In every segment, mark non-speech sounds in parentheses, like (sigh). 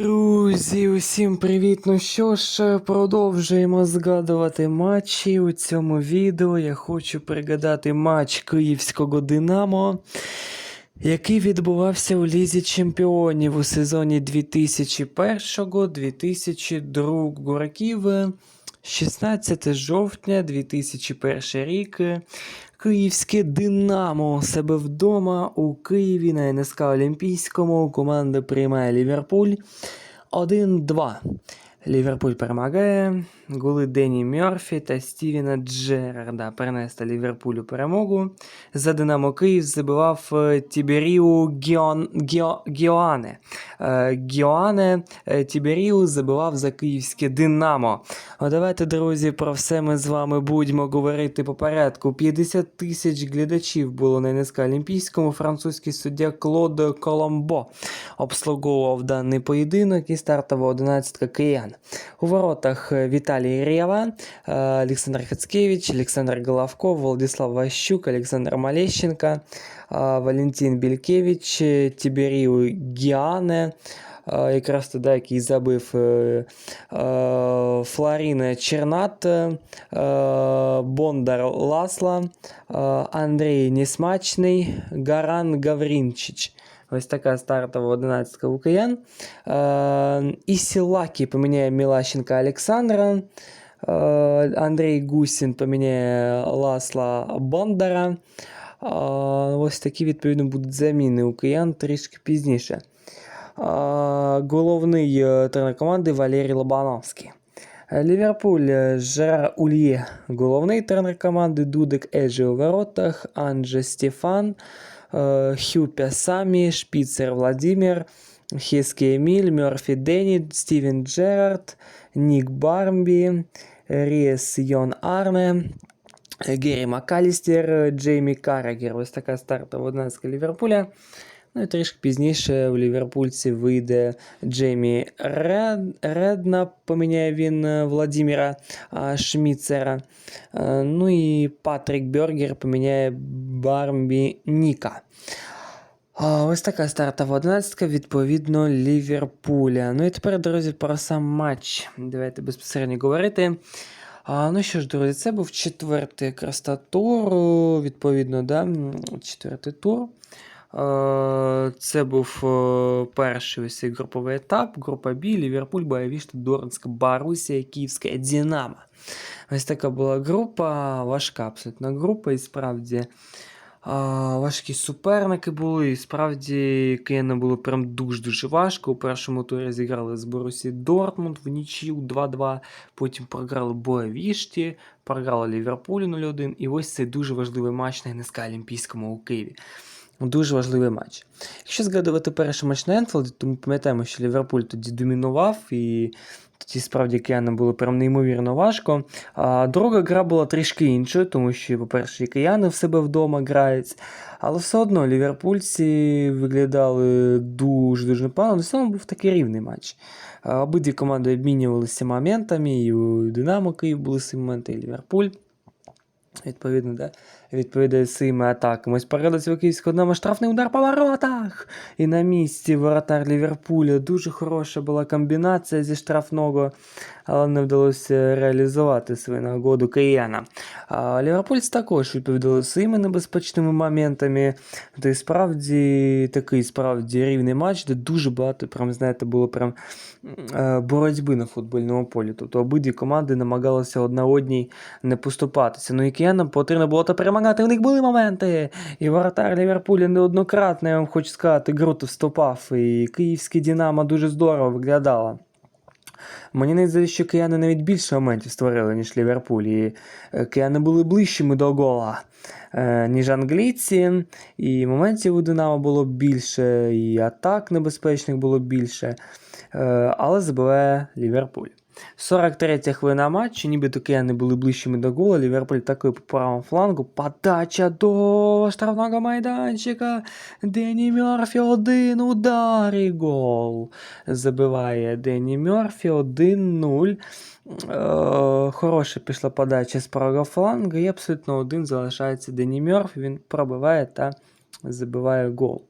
Друзі, усім привіт! Ну що ж, продовжуємо згадувати матчі. У цьому відео я хочу пригадати матч київського Динамо, який відбувався у Лізі Чемпіонів у сезоні 2001-2002 років. 16 жовтня 2001 рік. Київське Динамо себе вдома у Києві на НСК Олімпійському. Команда приймає Ліверпуль 1-2. Ліверпуль перемагає. Голи Дені Мьорфі та Стівена Джерарда перенесли Ліверпулю перемогу. За Динамо Київ забивав е, Тіберіу Гіон... Гіо... Гіоане. Е, Гіоане е, Тіберіу забивав за київське Динамо. О, давайте, друзі, про все ми з вами будемо говорити по порядку. 50 тисяч глядачів було на НСК Олімпійському. Французький суддя Клод Коломбо обслуговував даний поєдинок і стартова 11 киян. У воротах Віталій Рєва, е, Олександр Хацкевич, Олександр Головко, Владислав Ващук, Олександр Малещенко, е, Валентин Бількевич, е, Тіберіу Гіане. е, Якраз туди, який забив е, е, Флоріна Чернат, е, Бондар Ласла, е, Андрій Несмачний, Гаран Гаврінчич. Ось така стартова 11 у киян. Е, Ісілакі поміняє Мілащенка Олександра. Е, Андрій Гусін поміняє Ласла Бондара. Е, Ось такі, відповідно, будуть заміни у киян трішки пізніше. Е, Головний е, тренер команди Валерій Лобановський. Е, Ліверпуль е, Жерар Ульє, головний тренер команди Дудик Еджі у воротах, Анже Стефан, Е, Хью Пясамі, Шпіцер Владимир, Хескі Еміль, Мерфи Дені, Стівен Джерард, Нік Бармбі, Риес Йон Арне, Гері Макалістер, Джеймі Каррагер. Ось така стартова 11 Ліверпуля. Ну і трішки пізніше в Ліверпульці вийде Джеймі Ред, Редна, поміняє він е, Владимира Шміцера. Е, Ну і Патрік Бергер поміняє Бармбі Ніка. Ось така стартова 11 відповідно Ліверпуля. Ну і тепер, друзі, про сам матч. Давайте безпосередньо говорити. А, ну що ж, друзі, це був четвертий якраз та тур, відповідно, да, четвертий тур. Е, Це був е, перший ось груповий етап. Група Б, Ліверпуль, Боявішта, Дорнська, Барусія, Київська Динамо. Ось така була група, важка абсолютно група, і справді. Важкі суперники були, і справді кияни було прям дуже-дуже важко. У першому турі зіграли з Борусі Дортмунд в нічию 2-2, потім програли Боявішті, програли Ліверпулю 0-1. І ось цей дуже важливий матч на НСК Олімпійському у Києві. Дуже важливий матч. Якщо згадувати перший матч на Енфілді, то ми пам'ятаємо, що Ліверпуль тоді домінував, і тоді справді киянам було прям неймовірно важко. А друга гра була трішки іншою, тому що, по-перше, і кияни в себе вдома грають. Але все одно ліверпульці виглядали дуже-дуже непогано. Все одно був такий рівний матч. Обидві команди обмінювалися моментами, і у Динамо Київ були ці моменти, і Ліверпуль. Відповідно, да? Відповідає своїми атаками. Ось передать Київського одному штрафний удар по воротах. І на місці воротар Ліверпуля. Дуже хороша була комбінація зі штрафного, але не вдалося реалізувати свою нагоду кияна. А Ліверпульці також відповідали своїми небезпечними моментами. Та й справді такий справді рівний матч, де дуже багато, прям, знаєте, було прям е, боротьби на футбольному полі. Тобто обидві команди намагалися одна одній не поступатися. Ну і киянам потрібно було то перемагати. У них були моменти. І воротар Ліверпуля неоднократно, я вам хочу сказати, круто вступав. І київське Динамо дуже здорово виглядало. Мені не здається, що кияни навіть більше моментів створили, ніж Ліверпуль. І е, кияни були ближчими до гола, е, ніж англійці. І моментів у Динамо було більше, і атак небезпечних було більше. Е, Але забиває Ліверпуль. 43 хвилина матчу, нібито кияни були ближчими до гола. Ліверпуль такою по правому флангу. Подача до штрафного майданчика. Дені Мьорфі один удар і гол. Забиває Дені Мьорфі 1-0. Е, Хороша пішла подача з правого флангу. І абсолютно один залишається Дені Мьорфі. Він пробиває та забиває гол.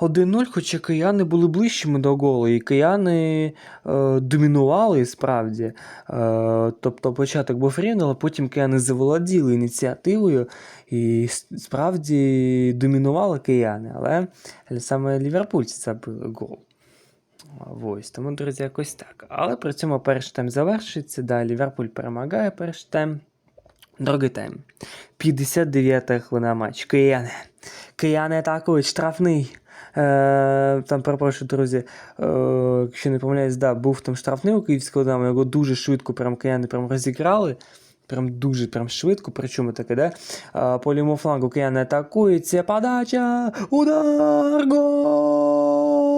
1-0, хоча кияни були ближчими до голу, і кияни е, домінували справді. Е, тобто початок був рівний, але потім кияни заволоділи ініціативою і справді домінували кияни. Але саме ліверпульці забили гол. Ось, тому, друзі, якось так. Але при цьому перший тайм завершується. Да, Ліверпуль перемагає перший тайм. Другий тайм. 59-та хвилина матч. Кияни. Кияни атакують, штрафний. Е, там, перепрошую, друзі, е, якщо не помиляюсь, да, був там штрафний у київського Динамо, його дуже швидко прям кияни прям розіграли. Прям дуже прям швидко, причому таке, да? По лівому флангу кияни атакують, це подача, удар, гол!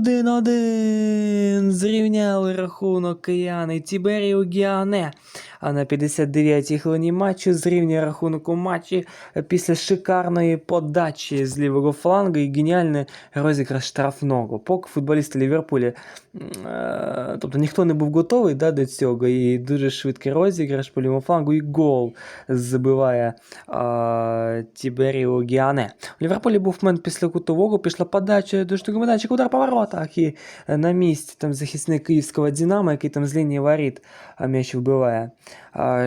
Один-один. Зрівняли рахунок кияни Тіберіо Гіане. А на 59-й хвилині матчу зрівнює рахунок у матчі після шикарної подачі з лівого флангу і геніальний розіграш штрафного. Поки футболісти Ліверпулі, м, е, тобто ніхто не був готовий да, до цього, і дуже швидкий розіграш по лівому флангу, і гол забиває е, Тіберіо Гіане. У Ліверпулі був момент після кутового, пішла подача до штуки майданчика, удар по І е, на місці там захисник київського Динамо, який там з лінії воріт а, м'яч вбиває.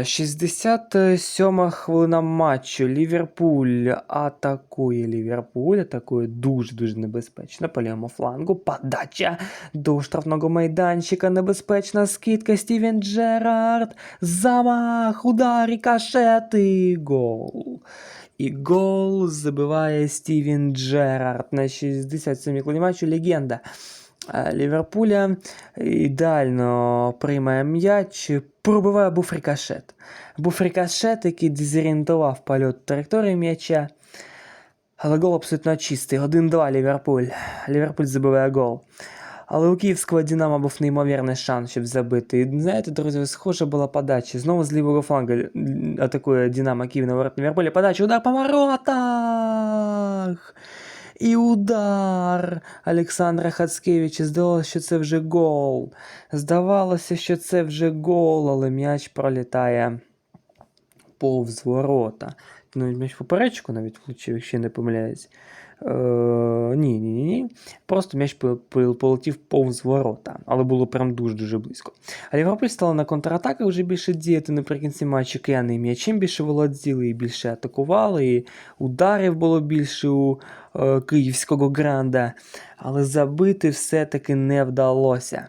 67 хвилина матчу. Ліверпуль атакує Ліверпуль, атакує дуже-дуже небезпечно по лівому флангу. Подача до штрафного майданчика. Небезпечна скидка. Стівен Джерард. Замах, удар, рикошет і гол. І гол забиває Стівен Джерард на 67-й хвилині матчу. Легенда. Ліверпуля ідеально приймає м'яч, пробиває. Був рикошет, який дезорієнтував польот траєкторії м'яча. Але гол абсолютно чистий. 1-2 Ліверпуль. Ліверпуль забиває гол. Але у київського Динамо був неймовірний шанс, щоб забити. І знаєте, друзі, схожа була подача. Знову з лівого флангу атакує Динамо Київ на ворот Ліверпуля. Подача, удар по воротах! І удар Олександра Хацкевича. Здавалося, що це вже гол. Здавалося, що це вже гол, але м'яч пролітає повз ворота. Ну, м'яч поперечку навіть влучив, якщо не помиляюсь. Е, ні, ні, ні, ні. Просто м'яч пол- пол- полетів повз ворота, але було прям дуже-дуже близько. А Ліверпуль стала на контратаки вже більше діяти наприкінці матчу. Кияни м'ячем більше володіли, і більше атакували, і ударів було більше у е, київського гранда. Але забити все-таки не вдалося.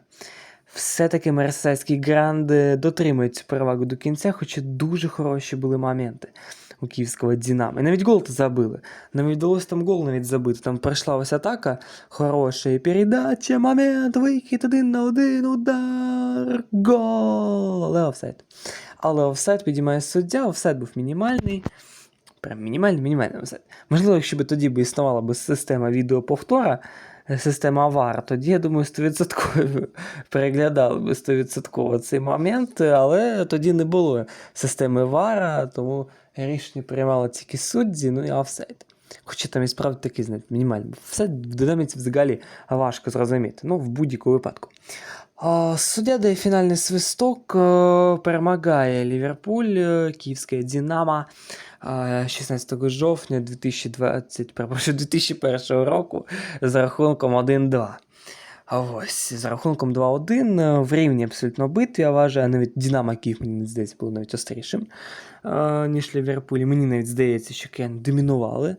Все-таки мерсайський гранд дотримує цю перевагу до кінця, хоча дуже хороші були моменти у київського Динамо. І навіть гол то забили. Навіть вдалося там гол навіть забити. Там пройшла ось атака хороша, передача, момент, вихід один на один, удар, гол. Але офсайд. Але офсайд підіймає суддя, офсайд був мінімальний. Прям мінімальний, мінімальний офсайд. Можливо, якщо б тоді б існувала б система відеоповтора, система VAR, тоді, я думаю, 100% (laughs) переглядали би 100% цей момент, але тоді не було системи VAR, тому рішення приймали тільки судді, ну і офсайд. Хоча там і справді такий, знаєте, мінімальний. Все в динаміці взагалі важко зрозуміти, ну, в будь-якому випадку. Суддя дає фінальний свисток, е, перемагає Ліверпуль, е, Київське Динамо е, 16 жовтня 2020, перепрошую, 2001 року з рахунком 1-2. А ось з рахунком 2-1 е, в рівні абсолютно битві, я вважаю, навіть Динамо Київ, мені здається, було навіть острішим, е, ніж Ліверпуль. Мені навіть здається, що Кен домінували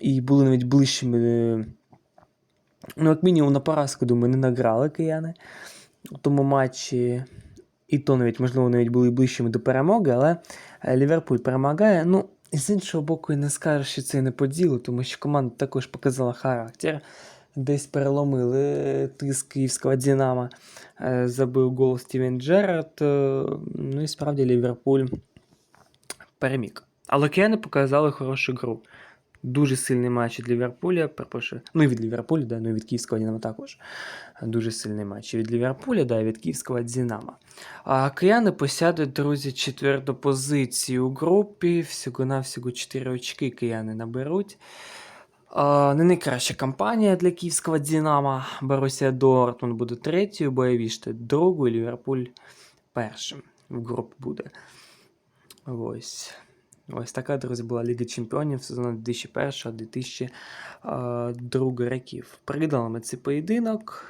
і були навіть ближчими. е, Ну, як мінімум, на поразку, думаю, не награли кияни у тому матчі. І то навіть, можливо, навіть були ближчими до перемоги, але Ліверпуль перемагає. Ну, з іншого боку, і не скажеш, що це не по ділу, тому що команда також показала характер. Десь переломили тиск київського Динамо. Е, Забив гол Стівен Джерард. е, Ну і справді Ліверпуль переміг. Але кияни показали хорошу гру. Дуже сильний матч від Ліверпуля, перепрошую. Ну і від Ліверпуля, да, ну і від Київського Динамо також. Дуже сильний матч. Від Ліверпуля, да, і від Київського Динамо. А кияни посядуть, друзі, четверту позицію у групі. Всього-навсього 4 очки кияни наберуть. Не найкраща кампанія для київського Динамо. Борусія Дортмунд буде третьою, Боєвіште другою, Ліверпуль першим в групі буде. Ось. Ось така, друзі, була Ліга Чемпіонів сезону 2001-2002 років. Пригадали ми цей поєдинок.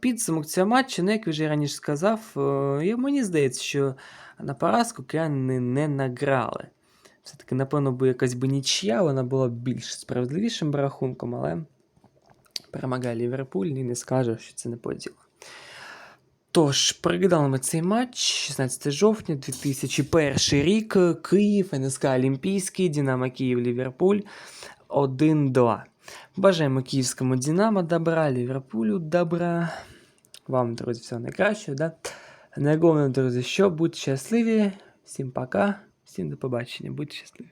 Підсумок цього матчу, ну, як вже раніше сказав, е, мені здається, що на поразку кияни не награли. Все-таки, напевно, би якась би нічия, вона була б більш справедливішим рахунком, але перемагає Ліверпуль і не скаже, що це не поділ. Тож, пригадали ми цей матч 16 жовтня 2001 рік. Київ, НСК Олімпійський, Динамо Київ, Ліверпуль 1-2. Бажаємо київському Динамо добра, Ліверпулю добра. Вам, друзі, всього найкращого. Да? Найголовніше, друзі, що будьте щасливі. Всім пока, всім до побачення, будьте щасливі.